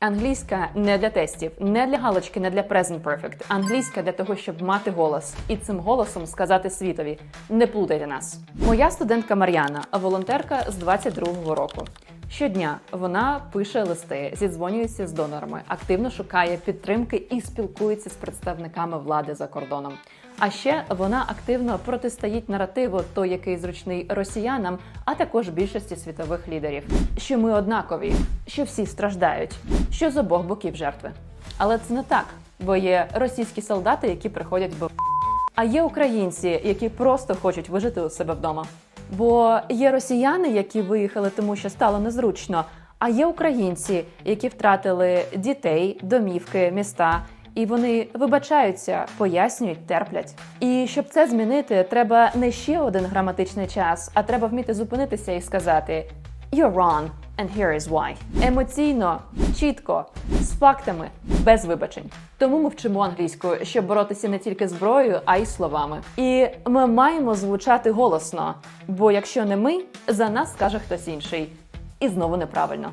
Англійська не для тестів, не для галочки, не для present perfect. Англійська для того, щоб мати голос і цим голосом сказати світові: не плутайте нас. Моя студентка Мар'яна, волонтерка з 22-го року. Щодня вона пише листи, зідзвонюється з донорами, активно шукає підтримки і спілкується з представниками влади за кордоном. А ще вона активно протистоїть наративу, той, який зручний росіянам, а також більшості світових лідерів, що ми однакові, що всі страждають, що з обох боків жертви. Але це не так, бо є російські солдати, які приходять в а є українці, які просто хочуть вижити у себе вдома. Бо є росіяни, які виїхали, тому що стало незручно. А є українці, які втратили дітей, домівки, міста, і вони вибачаються, пояснюють, терплять. І щоб це змінити, треба не ще один граматичний час, а треба вміти зупинитися і сказати You're wrong, and here is why. Емоційно, чітко, з фактами, без вибачень. Тому ми вчимо англійську, щоб боротися не тільки зброєю, а й словами. І ми маємо звучати голосно, бо якщо не ми, за нас скаже хтось інший. І знову неправильно.